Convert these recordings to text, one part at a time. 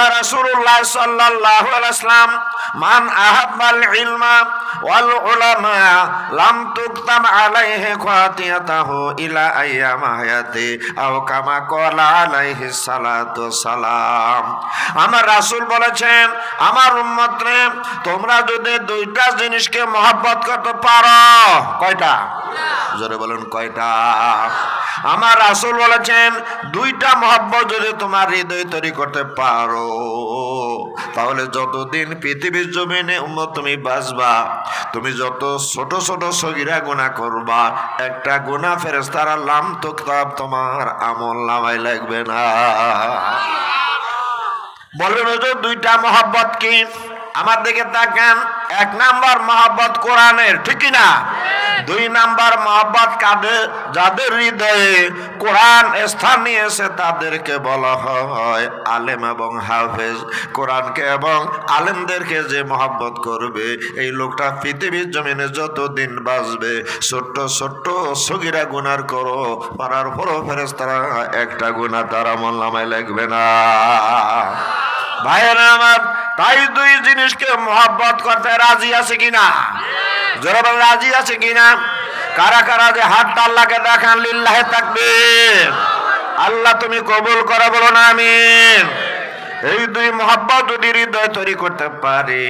قال رسول الله صلى الله عليه وسلم من أحب العلم والعلماء لم تكتب عليه خطيئته إلى أيام حياته أو كما قال عليه الصلاة والسلام আমার রাসূল বলেছেন আমার উম্মতরে তোমরা যদি দুইটা জিনিসকে মহব্বত করতে পারো কয়টা জোরে বলেন কয়টা আমার রাসূল বলেছেন, দুইটা মহব্বত যদি তোমার হৃদয় তৈরি করতে পারো, তাহলে যতদিন পৃথিবীর জমিনে উম্মত তুমি বাঁচবা, তুমি যত ছোট ছোট সগিরা গুণা করবা, একটা গুণা ফেরেস্তারা লাম তো তোমার আমল নামাই লাগবে না। বলবেন দুইটা মহব্বত কি? আমার দিকে তাকান। এক নাম্বার মহব্বত কোরআনের ঠিক না দুই নাম্বার মহব্বত কাদের যাদের হৃদয়ে কোরআন স্থান নিয়েছে তাদেরকে বলা হয় আলেম এবং হাফেজ। কোরআনকে এবং আলেমদেরকে যে মহব্বত করবে এই লোকটা পৃথিবীর জমিনে যত দিন বাঁচবে ছোট্ট ছোট্ট সগিরা গুনার করো পারার পরও ফেরেস তারা একটা গুণা তার আমল নামায় লাগবে না। ভাইয়েরা আমার তাই দুই জিনিসকে মহাব্বত করতে রাজি আছে কিনা? জোরে রাজি আছে কিনা? কারা কারা যে হাতটা আল্লাহকে দেখান, লিল্লাহে থাকবে আল্লাহ তুমি কবুল করা বলো না, আমিন। এই দুই মহাব্বত যদি হৃদয় তৈরি করতে পারি,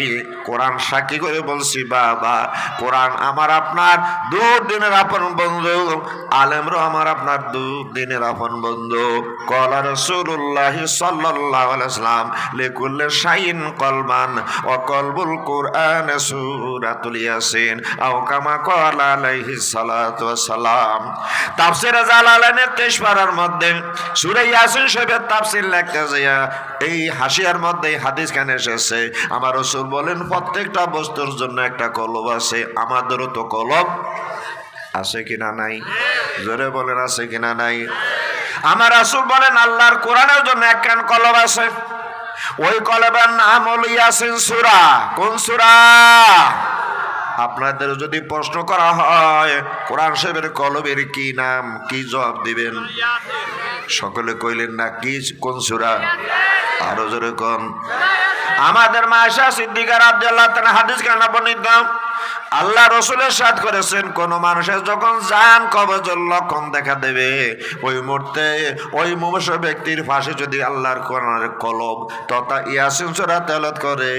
কোরআন সাক্ষী করে বলছি, বাবা, কোরআন আমার আপনার দুদিনের আপন বন্ধু আলেমরও আমার আপনার দুদিনের আপন বন্ধু। কলা রসুল্লাহ সাল্লাহ আলাইসলাম লেকুল্লে শাইন কলমান ও কলবুল কোরআন সুরাতুল ইয়াসিন, আও কলা আলাইহি সালাম তাফসির জালালাইনের তেইশ পারার মধ্যে সূরা ইয়াসিন শরীফের তাফসির লিখতে যায়, এই হাসিয়ার মধ্যে হাদিস কেন এসেছে? আমার রসুল বলেন, প্রত্যেকটা বস্তুর জন্য একটা কলব আছে। আমাদেরও তো কলব আছে কিনা নাই? জোরে বলেন, আছে কিনা নাই? আমার রাসূল বলেন, আল্লাহর কোরআনের জন্য একখান কলব আছে। ওই কলবের নাম হল ইয়াসিন সুরা। কোন সূরা? আপনাদের যদি প্রশ্ন করা হয়, কোরআন সাহেবের কলমের কি নাম, কি জবাব দিবেন? সকলে কইলেন না, কি, কোন সুরা? আরও জোরে কন। আমাদের মায়েশা সিদ্দিকার আব্দুল্লাহ হাদিস কেন বর্ণিত? আল্লাহ রসুলের সাথ করেছেন, কোন মানুষের যখন জান কবজের লক্ষণ দেখা দেবে, ওই মুহূর্তে ওই মুমূর্ষ ব্যক্তির পাশে যদি আল্লাহর কোরআনের কলব তথা ইয়াসিন সূরা তেলাওয়াত করে,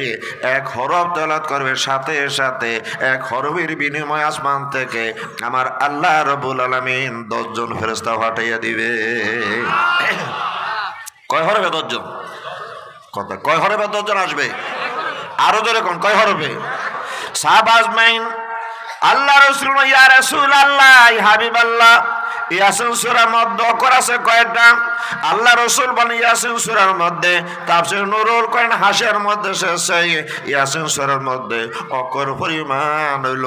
এক হরফ তেলাওয়াত করবে, সাথে সাথে এক হরফের বিনিময় আসমান থেকে আমার আল্লাহ রবুল আলামিন দশজন ফেরেশতা পাঠাইয়া দিবে। কয় হরফে দশজন? কথা, কয় হরফে দশজন আসবে? আরও জোরে কোন, কয় হরফে? মাইন। আল্লাহ রসুল, ইয়া আল্লাহ মধ্যে আছে আল্লাহ রসুল মধ্যে। হাসের মধ্যে শেষে ইয়াসিন সূরার মধ্যে অকর পরিমাণ হইল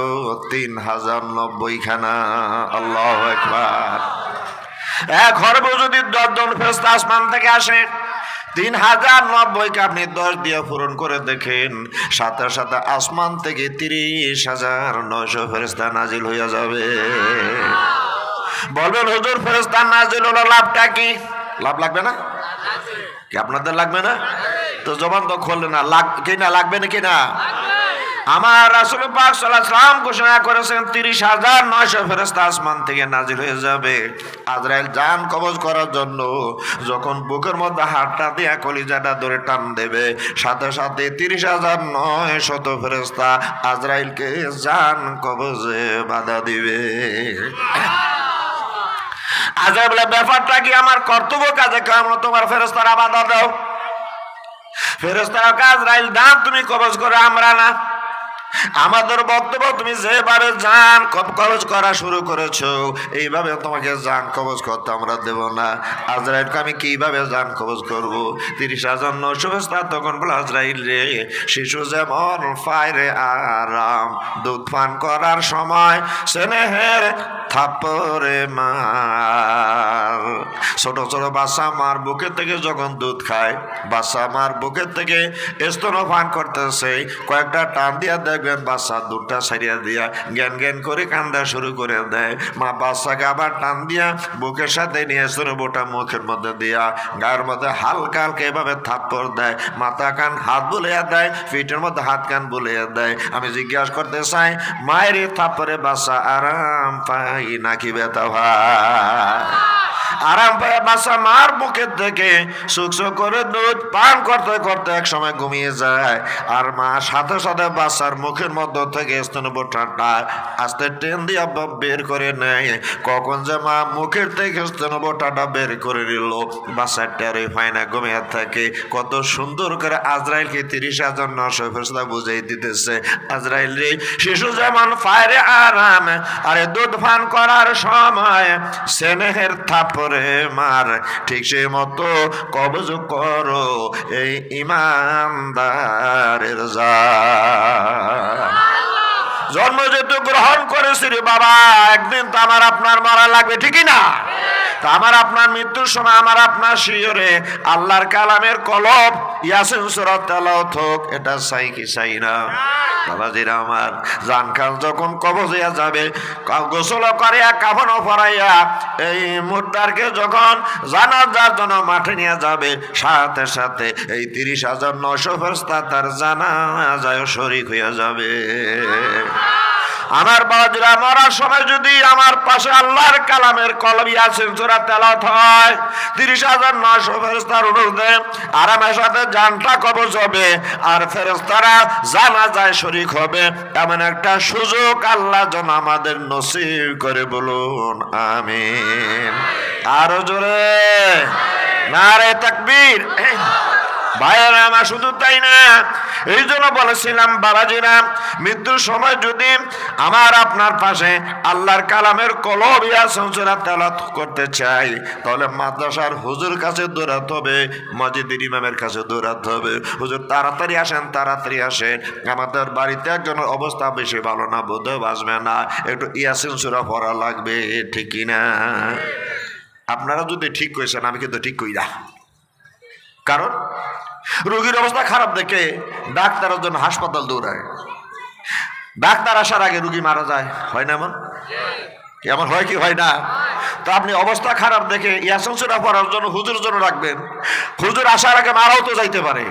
তিন হাজার নব্বই খানা আল্লাহ একবার এক হরব যদি দশজন ফেরস্তা আসমান থেকে আসে তিন হাজার নব্বইকে আপনি দশ দিয়ে পূরণ করে দেখেন সাথে সাথে আসমান থেকে তিরিশ হাজার নয়শো ফেরস্তা নাজিল হইয়া যাবে। বলবেন, হুজুর ফেরস্তা নাজিল হলো লাভটা কি? লাভ লাগবে না? কি আপনাদের লাগবে না? তো জবান তো খুললে না। লাগ কিনা লাগবে না কিনা আমার রাসুল পাক সাল্লাম ঘোষণা করেছেন, তিরিশ হাজার নয়শো ফেরস্তা আসমান থেকে নাজির হয়ে যাবে। আজরাইল জান কবজ করার জন্য যখন বুকের মধ্যে হাতটা দিয়া কলিজাটা ধরে টান দেবে, সাথে সাথে তিরিশ হাজার নয় শত ফেরস্তা আজরাইলকে জান কবজে বাধা দিবে। আজরাইল বলে, ব্যাপারটা কি? আমার কর্তব্য কাজে কেমন? তোমার ফেরস্তারা বাধা দাও। ফেরস্তারা কাজ রাইল দান তুমি কবজ করে, আমরা না। আমাদের বক্তব্য তুমি যেভাবে জান কবজ করা শুরু করেছ, এইভাবে তোমাকে জান কবজ করতে আমরা দেব না। আজরাইলকে আমি কীভাবে জান কবজ করব? তিরিশ হাজার নশো বস্তা তখন বলে, আজরাইল রে, শিশু যেমন ফায়রে আরাম, দুধ পান করার সময় স্নেহের থাপরে মার। ছোট ছোট বাচ্চা মার বুকের থেকে যখন দুধ খায়, বাচ্চা মার বুকের থেকে স্তন পান করতেছে, কয়েকটা টান দিয়া দেখবেন বাচ্চা দুধটা ছাড়িয়া দিয়া জ্ঞান জ্ঞান করে কান্দা শুরু করে দেয়। মা বাচ্চাকে আবার টান দিয়া বুকের সাথে নিয়ে শুরু বোটা মুখের মধ্যে দিয়া গায়ের মধ্যে হালকা হালকা এভাবে থাপ্পড় দেয়। মাথা কান হাত বুলিয়া দেয় পিঠের মধ্যে হাত কান বুলিয়া দেয়। আমি জিজ্ঞাসা করতে চাই, মায়ের এই থাপ্পড়ে বাচ্চা আরাম পাই নাকি ব্যথা ভাই আরাম পায় মার সুখ করে দুধ পান করতে করতে এক সময় ঘুমিয়ে যায়। আর মা সাথে সাথে মুখের মধ্য থেকে বোটাটা আস্তে দিয়ে বের করে নেয়। কখন যে মা মুখের থেকে বোটাটা বের করে নিল হয় না, ঘুমিয়ে থাকে। কত সুন্দর করে আজরাইলকে তিরিশ হাজার নশো ফেরস্তা বুঝাই দিতেছে। আজরাইল রে, শিশু যেমন ফায়রে আরাম, আরে দুধ পান করার সময় স্নেহের থাপরে মার। ঠিক সেই মতো কবজ করো এই ইমানদারের যা জন্ম যেহেতু গ্রহণ করেছি রে বাবা, একদিন তো আমার আপনার মারা লাগবে, ঠিকই না? তা আমার আপনার মৃত্যুর সময় আমার আপনার শিওরে আল্লাহর কালামের কলব ইয়াসিন সুরাত তেলাওয়াত হোক এটা চাই কি চাই না। বাবাজিরা আমার জান খান যখন কবজ হইয়া যাবে গোসল করিয়া কাফনও পরাইয়া এই মুদ্রারকে যখন জানাজার জন্য মাঠে নিয়ে যাবে সাথে সাথে এই তিরিশ হাজার নশো ফেরস্তা তার জানা যায় শরিক হইয়া যাবে। আমার বাবাজিরা মরার সময় যদি আমার পাশে আল্লাহর কালামের কলবি আছেন চোরা তেলাত হয়, তিরিশ হাজার নশো ফেরস্তার অনুরোধে আরামের সাথে জানটা কবজ হবে, আর ফেরস্তারা জানা যায় শরিক হবে। এমন একটা সুযোগ আল্লাহ যেন আমাদের নসিব করে বলুন, আমিন। আরও জোরে। নারে তাকবীর। ভাইয়েরা, আমার শুধু তাই না, এই জন্য বলেছিলাম, বাবাজিরা, মৃত্যুর সময় যদি আমার আপনার পাশে আল্লাহর কালামের কলব ইয়া সংসারা তেলাত করতে চাই, তাহলে মাদ্রাসার হুজুর কাছে দৌড়াতে হবে, মসজিদের ইমামের কাছে দৌড়াতে হবে। হুজুর, তাড়াতাড়ি আসেন তাড়াতাড়ি আসেন। আমাদের বাড়িতে একজনের অবস্থা বেশি ভালো না বোধ বাসবে না। একটু ইয়াসিন সুরা পড়া লাগবে ঠিকই না? আপনারা যদি ঠিক করেছেন, আমি কিন্তু ঠিক কই না। কারণ রোগীর অবস্থা খারাপ দেখে ডাক্তারের জন্য হাসপাতাল দৌড়ায়। ডাক্তার আসার আগে রুগী মারা যায়, হয় না এমন? এমন হয় কি হয় না? তো আপনি অবস্থা খারাপ দেখে ইয়াসনসুরা পড়ার জন্য হুজুর জন্য রাখবেন। হুজুর আসার আগে মারাও তো যাইতে পারে।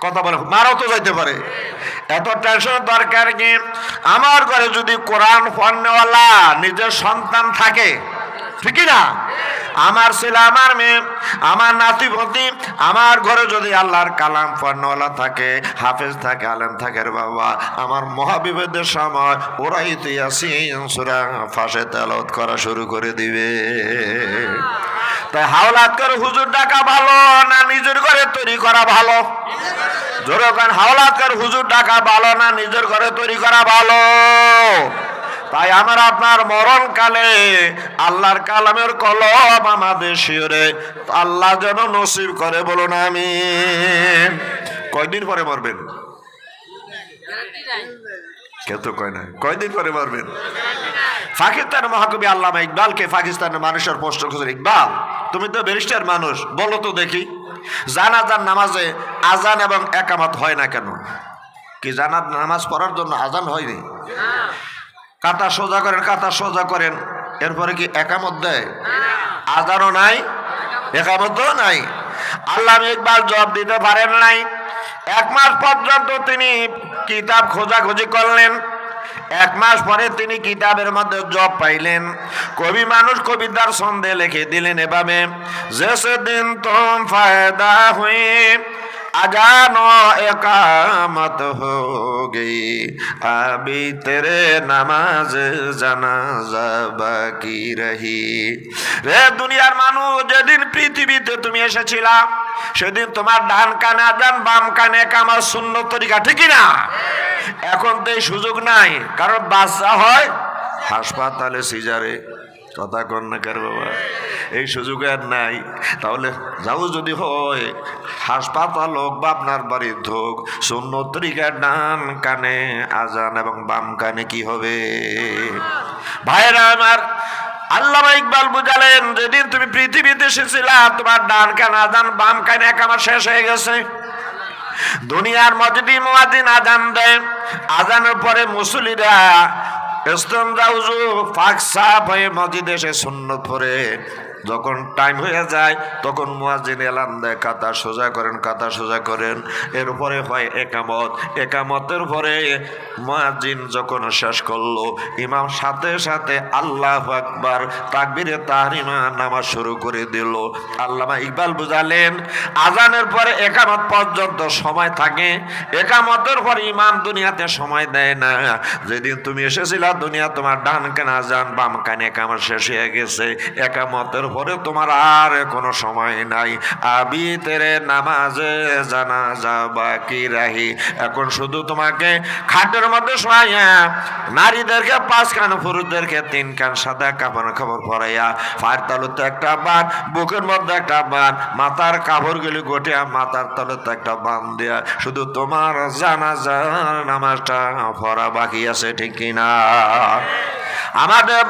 কথা বলে, মারাও তো যাইতে পারে। এত টেনশন দরকার কি? আমার ঘরে যদি কোরআন পড়নেওয়ালা নিজের সন্তান থাকে ঠিকই না? আমার ছেলে, আমার মেয়ে, আমার নাতি ভতি আমার ঘরে যদি আল্লাহর কালাম পড়নেওয়ালা থাকে, হাফেজ থাকে, আলেম থাকে বাবা, আমার মহাবিপদের সময় ওরাই তো ইয়াসিন সুরা ফাঁসে তেলত করা শুরু করে দিবে। তাই হাওলাত করে হুজুর ডাকা ভালো না নিজের ঘরে তৈরি করা ভালো? জোরকান হাওলাত করে হুজুর ডাকা ভালো না নিজের ঘরে তৈরি করা ভালো? তাই আমার আপনার মরণ কালে আল্লাহর কালামের কলম আমাদের শিওরে আল্লাহ যেন নসিব করে, বলুন আমি কয়দিন পরে মরবেন? কেউ তো কয় না কয়দিন পরে মরবেন? পাকিস্তানের মহাকবি আল্লামা ইকবালকে পাকিস্তানের মানুষের প্রশ্ন করছেন ইকবাল, তুমি তো ব্যারিস্টার মানুষ, বলো তো দেখি। জানাজার নামাজে আজান এবং একামত হয় না কেন? কি জানার নামাজ পড়ার জন্য আজান হয়নি? কাতা সোজা করেন কাতা সোজা করেন। এরপরে কি একামত দেয়? আজানও নাই, একামতও নাই। আল্লাহ ইকবাল জবাব দিতে পারেন নাই। এক মাস পর্যন্ত তিনি কিতাব খোঁজাখুঁজি করলেন। এক মাস পরে তিনি কিতাবের মধ্যে জব পাইলেন। কবি মানুষ কবিতার সন্ধে লিখে দিলেন এভাবে, যে সেদিন তোম ফায়দা হুয়ে अजानो एकामत हो गई अभी तेरे नमाज जनाजा বাকি রহি রে দুনিয়ার মানুষ যেদিন পৃথিবীতে তুমি এসেছিলা সেদিন তোমার ডান কানে আজান বাম কানে কামার শূন্য তরিকা ঠিকই না এখন তো এই সুযোগ নাই কারণ বাচ্চা হয় হাসপাতালে সিজারে কথা কন না কার বাবা এই সুযোগ আর নাই তাহলে যাও যদি হয় হাসপাতাল হোক বা আপনার বাড়ির হোক শূন্য তরিকার ডান কানে আজান এবং বাম কানে কি হবে? ভাইরা আমার আল্লামা ইকবাল বুঝালেন, যেদিন তুমি পৃথিবীতে এসেছিলা, তোমার ডান কান আজান, বাম কানে এক আমার শেষ হয়ে গেছে। দুনিয়ার মসজিদি মুয়াজ্জিন আজান দেয়। আজানের পরে মুসলিরা ইস্তেঞ্জা উজু পাক সাফ হয়ে মসজিদে এসে সুন্নত পরে যখন টাইম হয়ে যায়, তখন মুয়াজিন এলান দেয় কাতা সোজা করেন কাতা সোজা করেন। এরপরে হয় একামত। একামতের পরে মুয়াজিন যখন শেষ করল, ইমাম সাথে সাথে আল্লাহ আকবার তাকবিরে তাহরিমা নামাজ শুরু করে দিল। আল্লামা ইকবাল বুঝালেন, আজানের পরে একামত পর্যন্ত সময় থাকে। একামতের পর ইমাম দুনিয়াতে সময় দেয় না। যেদিন তুমি এসেছিলা দুনিয়া তোমার ডান কানা, যান বাম কানে কামার শেষ হয়ে গেছে। একামতের পরে তোমার আর কোনো সময় নাই। আবি তেরে নামাজে জানা যা বাকি রাহি। এখন শুধু তোমাকে খাটের মধ্যে শোয়াইয়া, নারীদেরকে পাঁচ কান, পুরুষদেরকে তিন কান, সাদা কাপড় খাবার পরাইয়া ফার তালুতে একটা বান বুকের মধ্যে একটা বান মাথার কাপড় কাপড়গুলি গোটিয়া, মাথার তালুতে একটা বান দেয়া, শুধু তোমার জানা নামাজটা পড়া বাকি আছে, ঠিক কিনা? আমাদের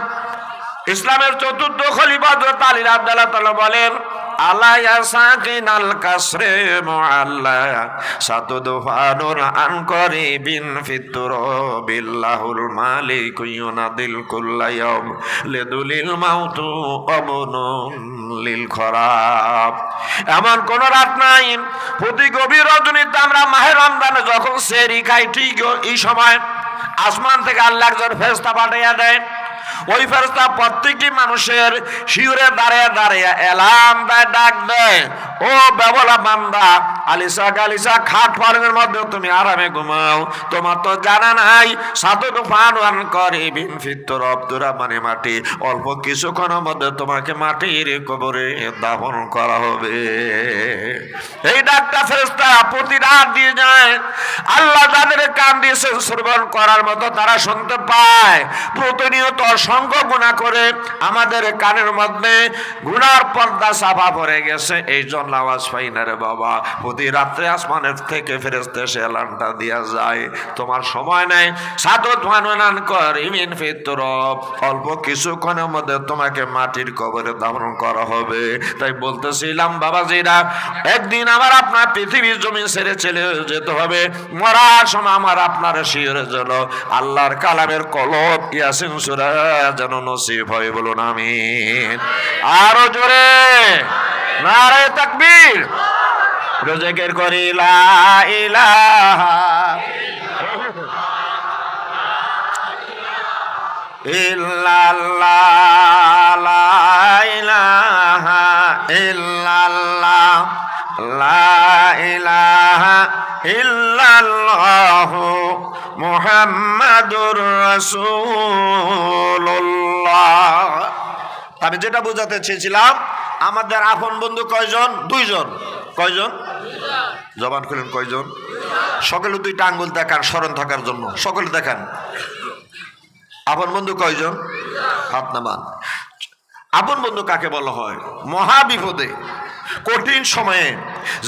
ইসলামের চতুর্থ খলিফা রাদিয়াল্লাহু তাআলা বলেন আলা ইয়া সাকিনাল কাসরে মুআল্লা সাতুদফানুর আন করিবিন ফিতুর বিল্লাহুল মালিক এমন কোন রাত নাই, প্রতি গভীর রজনীতে আমরা মাহে রমজানে যখন সেরি খাই ঠিক এই সময় আসমান থেকে আল্লাহ একজন ফেরস্তা পাঠাইয়া দেয় ওই ফেরস্তা প্রত্যেকটি মানুষের শিউরে দাঁড়িয়ে দাঁড়িয়ে এলাম দেয় ডাক দেয়, ও বেবলা বান্দা, আলিসা গালিসা খাট পালনের মধ্যে তুমি আরামে ঘুমাও। তোমার তো জানা নাই সাধু ফান করে বিন ফিত্তর অব্দুরা মানে মাটি। অল্প কিছুক্ষণের মধ্যে তোমাকে মাটির কবরে দাফন করা হবে। এই ডাকটা ফেরেস্তা প্রতি রাত দিয়ে যায়। আল্লাহ যাদের কান দিয়েছেন শ্রবণ করার মতো তারা শুনতে পায়। প্রতিনিয়ত অসংখ্য গুণা করে আমাদের কানের মধ্যে গুনার পর্দা চাপা পড়ে গেছে। এই জন্য আওয়াজ পাই না রে বাবা। প্রতি রাত্রে আসমানের থেকে ফেরেস্তে সে এলানটা দিয়া যায়। তোমার সময় নেই। সাদত মানান কর, ইমিন ফিতর। অল্প কিছুক্ষণের মধ্যে তোমাকে মাটির কবরে দাফন করা হবে। তাই বলতেছিলাম, বাবাজিরা, একদিন আমার আপনার পৃথিবীর জমি ছেড়ে চলে যেতে হবে। মরার সময় আমার আপনার শিওরে যেন আল্লাহর কালামের কলব ইয়াসিন সুরা যেন নসিব হয়, বলুন আমিন। আরও জোরে। নারে তাকবীর। রোজেকের করি, লা ইলাহা ইল্লাল্লাহ, লা ইলাহা ইল্লাল্লাহ। আমি যেটা বোঝাতে চেয়েছিলাম, আমাদের আপন বন্ধু কয়জন? দুইজন। কয়জন? জবান খুলেন, কয়জন? সকলে দুইটা আঙ্গুল দেখান, স্মরণ থাকার জন্য। সকলে দেখান। আপন বন্ধু কয়জন? হাত নামান। আপন বন্ধু কাকে বলা হয়? মহা বিপদে কঠিন সময়ে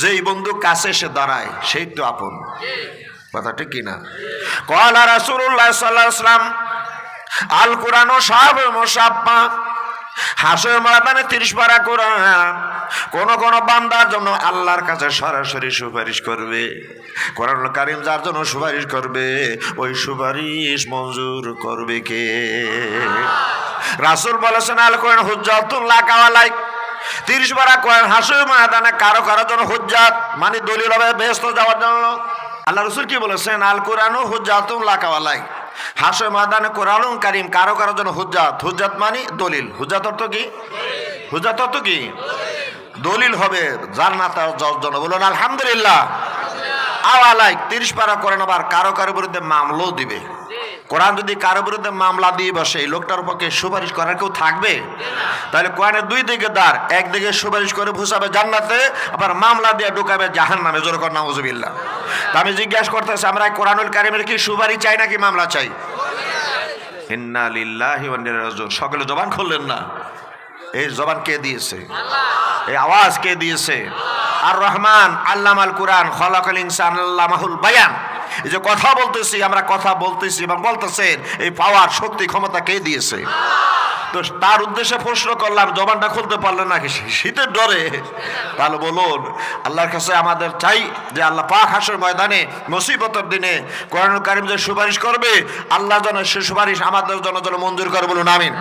যেই বন্ধু কাছে এসে দাঁড়ায়, সেই তো আপন। কথা ঠিক কিনা কলা রাসূলুল্লাহ সাল্লাল্লাহু আলাইহি আল কোরআন মুসাফফা, হাসর ময়দানে তিরিশ পারা কোরআন, কোন কোন বান্দার জন্য আল্লাহর কাছে সরাসরি সুপারিশ করবে। কোরআন কারিম যার জন্য সুপারিশ করবে, ওই সুপারিশ মঞ্জুর করবে কে? রাসূল বলেছেন আল কোরআন হুজ্জাতুল্লাহ কাওয়ালাইক তিরিশ বারা কয়েন, হাসর ময়দানে কারও কারও জন্য হুজ্জাত। মানে দলিল হবে ব্যস্ত যাওয়ার জন্য। আল্লাহ রসুল কি বলেছেন? আল কোরআন হুজাত লাকাওয়ালাই হাসে মাদানে কোরআন কারিম কারও কারও জন্য হুজ্জাত। হুজ্জাত মানে দলিল। হুজ্জাত অর্থ কি? হুজ্জাত অর্থ কি? দলিল হবে যার জন্য বলুন, আলহামদুলিল্লাহ। আওয়ালাই তিরিশ পারা করেন আবার কারও কারও বিরুদ্ধে মামলাও দিবে। কোরআন যদি কারও বিরুদ্ধে মামলা দিয়ে বসে এই লোকটার পক্ষে সুপারিশ করার কেউ থাকবে? তাহলে কোরআনের দুই দিকে দ্বার একদিকে সুপারিশ করে ভুসাবে জান্নাতে আবার মামলা দিয়ে ঢুকাবে জাহান নামে জোর কর নাউজুবিল্লাহ। তা আমি জিজ্ঞাসা করতেছি আমরা কোরআনুল কারিমের কি সুপারিশ চাই নাকি মামলা চাই? ইন্না লিল্লাহি সকলে জবান খুললেন না? এই জবান কে দিয়েছে? এই আওয়াজ কে দিয়েছে? আর রহমান আল্লামাল কোরআন, খলাকল ইনসান, আল্লামাহুল বায়ান। এই যে কথা বলতেছি, আমরা কথা বলতেছি এবং বলতেছেন, এই পাওয়ার, শক্তি, ক্ষমতা কে দিয়েছে? তো তার উদ্দেশ্যে প্রশ্ন করলাম, জবানটা খুলতে পারলেন নাকি? শীতের ডরে। তাহলে বলুন, আল্লাহর কাছে আমাদের চাই যে আল্লাহ পাক হাসের ময়দানে মুসিবতের দিনে কোরআন কারিম যে সুপারিশ করবে, আল্লাহ যেন সে সুপারিশ আমাদের জন্য যেন মঞ্জুর করে বলুন, আমিন।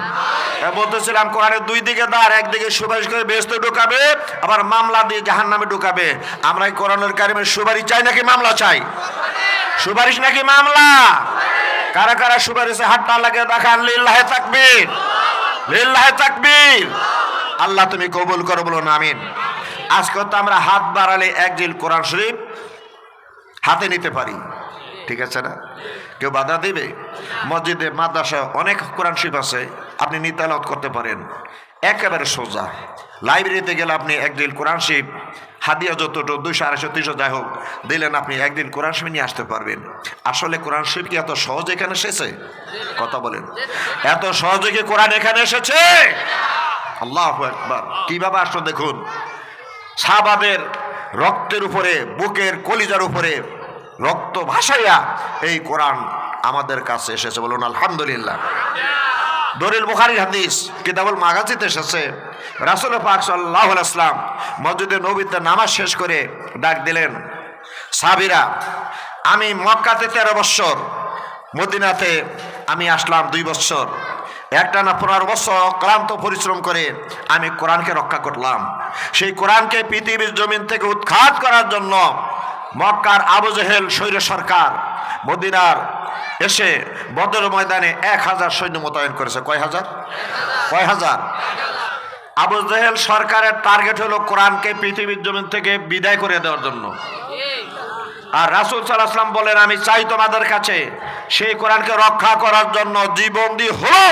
বলতেছিলাম, কোরআনের দুই দিকে দাঁড়, একদিকে সুপারিশ করে বেস্ত ঢুকাবে, আবার মামলা দিয়ে জাহান নামে ঢুকাবে। আমরা এই কোরআনের কারিমের সুপারিশ চাই নাকি মামলা চাই? সুপারিশ নাকি মামলা? কারা কারা সুপারিশে হাতটা লাগে দেখান লিল্লাহে তাকবীর। আল্লাহ তুমি কবুল করো বলো না আমিন। আজকে তো আমরা হাত বাড়ালে এক জিল কোরআন শরীফ হাতে নিতে পারি। ঠিক আছে না? কেউ বাধা দিবে? মসজিদে মাদ্রাসা অনেক কোরআন শরীফ আছে, আপনি নিতালত করতে পারেন। একেবারে সোজা। লাইব্রেরিতে গেলে আপনি একদিন কোরআন শরীফ হাদিয়া যতটুকু, দুইশো, আড়াইশো, তিনশো, যাই হোক, দিলেন আপনি, একদিন কোরআন শরীফ নিয়ে আসতে পারবেন। আসলে কোরআন শরীফ কি এত সহজ এখানে এসেছে? কথা বলেন। এত সহজে কি কোরআন এখানে এসেছে? আল্লাহ একবার কীভাবে আসলো দেখুন? সাহাবাদের রক্তের উপরে, বুকের কলিজার উপরে রক্ত ভাসাইয়া এই কোরআন আমাদের কাছে এসেছে। বলুন, আলহামদুলিল্লাহ। দরিল বুখারির হাদিস, কিতাবুল মাগাজিতে এসেছে, রাসুল পাক সাল্লাহ আসলাম মসজিদে নবীতে নামাজ শেষ করে ডাক দিলেন সাবিরা আমি মক্কাতে তেরো বৎসর মদিনাতে আমি আসলাম দুই বৎসর একটা না পনেরো বছর ক্লান্ত পরিশ্রম করে আমি কোরআনকে রক্ষা করলাম। সেই কোরআনকে পৃথিবীর জমিন থেকে উৎখাত করার জন্য মক্কার আবু জেহেল স্বৈর সরকার, মদিনার এসে বদর ময়দানে এক হাজার সৈন্য মোতায়েন করেছে। কয় হাজার? কয় হাজার? আবু জেহেল সরকারের টার্গেট হলো কোরআনকে পৃথিবীর জমিন থেকে বিদায় করে দেওয়ার জন্য। আর রাসুল সাল্লাহাম বলেন, আমি চাই তোমাদের কাছে সেই কোরআনকে রক্ষা করার জন্য জীবন দিয়ে হলো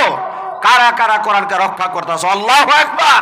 কারা কারা কোরআনকে রক্ষা করতেছে আল্লাহ একবার